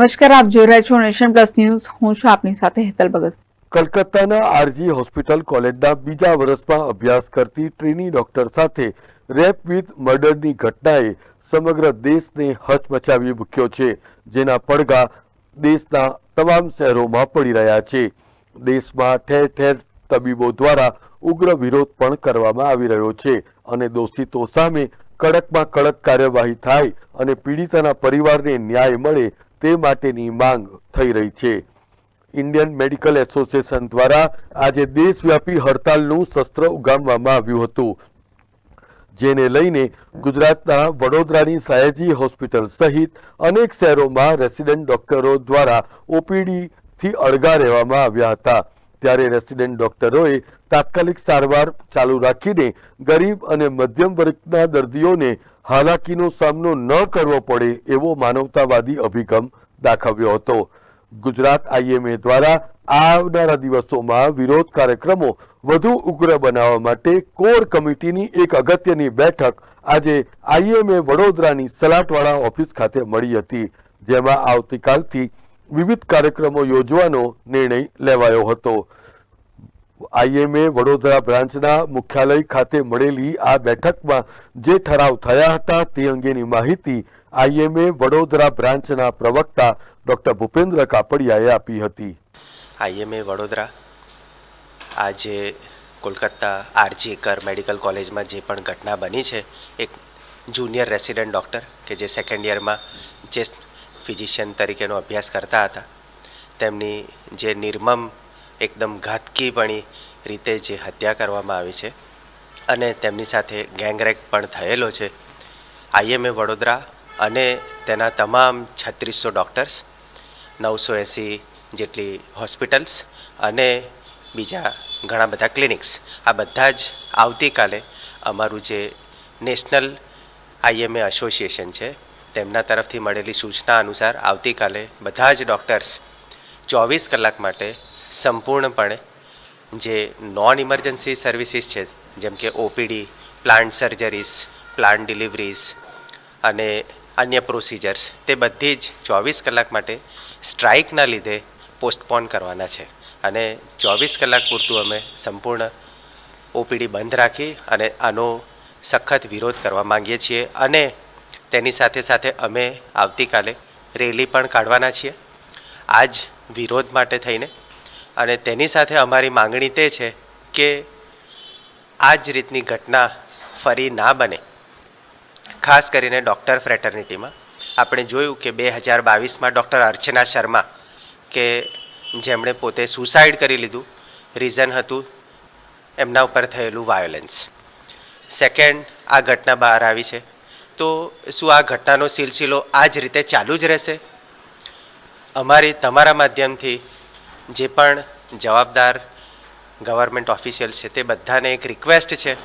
નમસ્કાર, આપ જોઈ રહ્યા છો નેશન પ્લસ ન્યૂઝ. હું છું આપની સાથે હેતલ ભગત. કલકત્તાના આરજી હોસ્પિટલ કોલેજના બીજા વર્ષમાં અભ્યાસ કરતી ટ્રેની ડોક્ટર સાથે રેપ વિથ મર્ડરની ઘટનાએ સમગ્ર દેશને હચમચાવી મૂક્યો છે, જેના પડઘા દેશના તમામ શહેરોમાં પડી રહ્યા છે. દેશમાં ઠેર ઠેર તબીબો દ્વારા ઉગ્ર વિરોધ પણ કરવામાં આવી રહ્યો છે અને દોષિતો સામે કડકમાં કડક કાર્યવાહી થાય અને પીડિતાના પરિવારને ન્યાય મળે તે માટેની માંગ થઈ રહી છે. ઇન્ડિયન મેડિકલ એસોસિએશન દ્વારા આજે દેશવ્યાપી હડતાલનું શસ્ત્ર ઉગામવામાં આવ્યું હતું, જેને લઈને ગુજરાતના વડોદરાની સયાજી હોસ્પિટલ સહિત અનેક શહેરોમાં રેસિડેન્ટ ડોક્ટરો દ્વારા ઓપીડીથી અળગા રહેવામાં આવ્યા હતા. ત્યારે રેસિડેન્ટ ડોક્ટરોએ તાત્કાલિક સારવાર ચાલુ રાખીને ગરીબ અને મધ્યમ વર્ગના દર્દીઓને હાલાકીનો સામનો ન કરવો પડે એવો માનવતાવાદી અભિગમ દાખવ્યો હતો. ગુજરાત આઈએમએ દ્વારા આવનારા દિવસોમાં વિરોધ કાર્યક્રમો વધુ ઉગ્ર બનાવવા માટે કોર કમિટીની એક અગત્યની બેઠક આજે આઈએમએ વડોદરાની સલાટવાળા ઓફિસ ખાતે મળી હતી, જેમાં આવતીકાલથી વિવિધ કાર્યક્રમો યોજવાનો નિર્ણય લેવાયો હતો. આઈએમએ વડોદરા બ્રાન્ચના મુખ્યાલય ખાતે મળેલી આ બેઠકમાં જે ઠરાવ થયા હતા તે અંગેની માહિતી આઈએમએ વડોદરા બ્રાન્ચના પ્રવક્તા ડોક્ટર ભૂપેન્દ્ર કાપડિયાએ આપી હતી. આઈએમએ વડોદરા આજે કોલકાતા આરજી કર મેડિકલ કોલેજમાં જે પણ ઘટના બની છે, એક જુનિયર રેસિડન્ટ ડૉક્ટર કે જે સેકન્ડ યરમાં જે ફિઝિશિયન તરીકેનો અભ્યાસ કરતા હતા, તેમની જે નિર્મમ એકદમ ઘાતકીપણી રીતે જે હત્યા કરવામાં આવી છે અને તેમની સાથે ગેંગરેપ પણ થયેલો છે. આઈએમએ વડોદરા અને તેના તમામ છત્રીસો ડૉક્ટર્સ, નવસો એંસી જેટલી હોસ્પિટલ્સ અને બીજા ઘણા બધા ક્લિનિક્સ, આ બધા જ આવતીકાલે અમારું જે નેશનલ આઈએમએ એસોસિએશન છે, તેમના તરફથી મળેલી સૂચના અનુસાર આવતીકાલે બધા જ ડૉક્ટર્સ ચોવીસ કલાક માટે સંપૂર્ણપણે જે નોન ઇમરજન્સી સર્વિસીસ છે, જેમ કે OPD plant surgeries plant deliveries અને અન્ય પ્રોસિજર્સ તે બધી જ ચોવીસ કલાક માટે સ્ટ્રાઇકના લીધે પોસ્ટપોન કરવાના છે. અને ચોવીસ કલાક પૂરતું અમે સંપૂર્ણ ઓપીડી બંધ રાખી અને આનો સખત વિરોધ કરવા માંગીએ છીએ અને તેની સાથે સાથે અમે આવતીકાલે રેલી પણ કાઢવાના છીએ. આજ વિરોધ માટે થઈને અને તેની સાથે અમારી માંગણી તે છે કે આ જ રીતની ઘટના ફરી ના બને. ખાસ કરીને ડૉક્ટર ફ્રેટર્નિટીમાં. આપણે જોયું કે બે હજાર બાવીસમાં ડૉક્ટર અર્ચના શર્મા કે જેમણે પોતે સુસાઇડ કરી લીધું, રીઝન હતું એમના ઉપર થયેલું વાયોલન્સ. સેકન્ડ, આ ઘટના બહાર આવી છે. તો શું આ ઘટનાનો સિલસિલો આ જ રીતે ચાલુ જ રહેશે? અમારી, તમારા માધ્યમથી જે પણ જવાબદાર ગવર્મેન્ટ ઓફિશિયલ છે, તે બધાને એક રિક્વેસ્ટ છે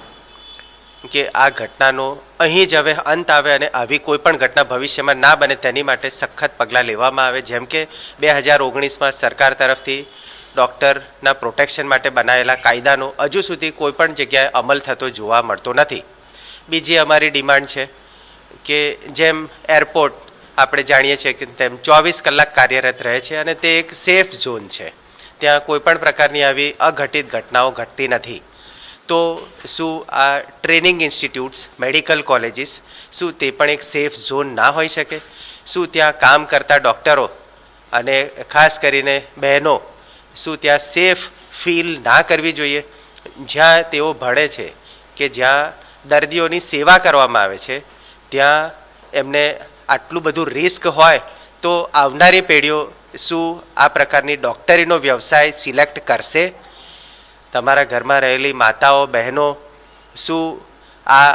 કે આ ઘટનાનો અહીં જ હવે અંત આવે અને આવી કોઈ પણ ઘટના ભવિષ્યમાં ના બને તેની માટે સખત પગલાં લેવામાં આવે. જેમ કે બે હજાર ઓગણીસમાં સરકાર તરફથી ડૉક્ટરના પ્રોટેક્શન માટે બનાવેલા કાયદાનો હજુ સુધી કોઈ પણ જગ્યાએ અમલ થતો જોવા મળતો નથી. બીજી અમારી ડિમાન્ડ છે કે જેમ એરપોર્ટ આપણે જાણીએ છીએ કે તેમ ચોવીસ કલાક કાર્યરત રહે છે અને તે એક સેફ ઝોન છે. ત્યાં કોઈ પણ પ્રકારની આવી અઘટિત ઘટનાઓ ઘટતી નથી. તો શું આ ટ્રેનિંગ ઇન્સ્ટિટ્યૂટ્સ, મેડિકલ કોલેજીસ, શું તે પણ એક સેફ ઝોન ના હોઈ શકે? શું ત્યાં કામ કરતા ડૉક્ટરો અને ખાસ કરીને બહેનો, શું ત્યાં સેફ ફીલ ના કરવી જોઈએ? જ્યાં તેઓ ભળે છે કે જ્યાં દર્દીઓની સેવા કરવામાં આવે છે, ત્યાં એમને આટલું બધું રિસ્ક હોય તો આવનારી પેઢીઓ શું આ પ્રકારની ડૉક્ટરીનો વ્યવસાય સિલેક્ટ કરશે? તમારા ઘરમાં રહેલી માતાઓ, બહેનો શું આ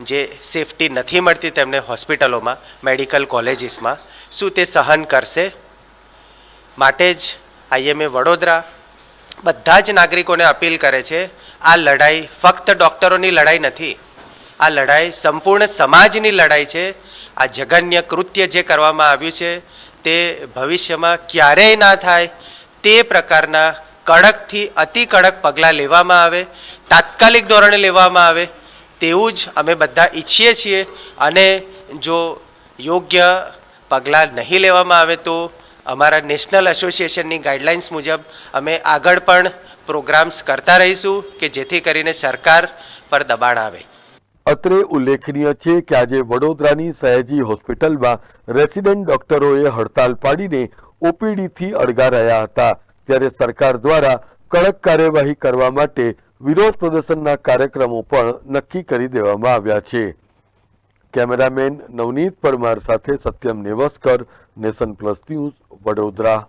જે સેફટી નથી મળતી તેમને હોસ્પિટલોમાં મેડિકલ કોલેજીસમાં શું તે સહન કરશે? માટે જ આઈએમએ વડોદરા બધા જ નાગરિકોને અપીલ કરે છે, આ લડાઈ ફક્ત ડૉક્ટરોની લડાઈ નથી આ લડાઈ સંપૂર્ણ સમાજની લડાઈ છે. આ જઘન્ય કૃત્ય જે કરવામાં આવ્યું છે, તે ભવિષ્યમાં ક્યારેય ના થાય. તે પ્રકારના કડકથી અતિ કડક પગલાં લેવામાં આવે, તાત્કાલિક ધોરણે લેવામાં આવે, તેવું જ અમે બધા ઈચ્છીએ છીએ. અને જો યોગ્ય પગલાં નહીં લેવામાં આવે તો અમારા નેશનલ એસોસિએશનની ગાઈડલાઇન્સ મુજબ અમે આગળ પણ પ્રોગ્રામ્સ કરતા રહીશું કે જેથી કરીને સરકાર પર દબાણ આવે. અત્રે ઉલ્લેખનીય છે કે આજે વડોદરાની સયાજી હોસ્પિટલમાં રેસિડેન્ટ ડોક્ટરોએ હડતાલ પાડીને ઓપીડીથી અળગા રહ્યા હતા. ત્યારે સરકાર દ્વારા કડક કાર્યવાહી કરવા માટે વિરોધ પ્રદર્શનના કાર્યક્રમો પણ નક્કી કરી દેવામાં આવ્યા છે. કેમેરામેન નવનીત પરમાર સાથે Satyam Nevaskar, nation plus news, Vadodara.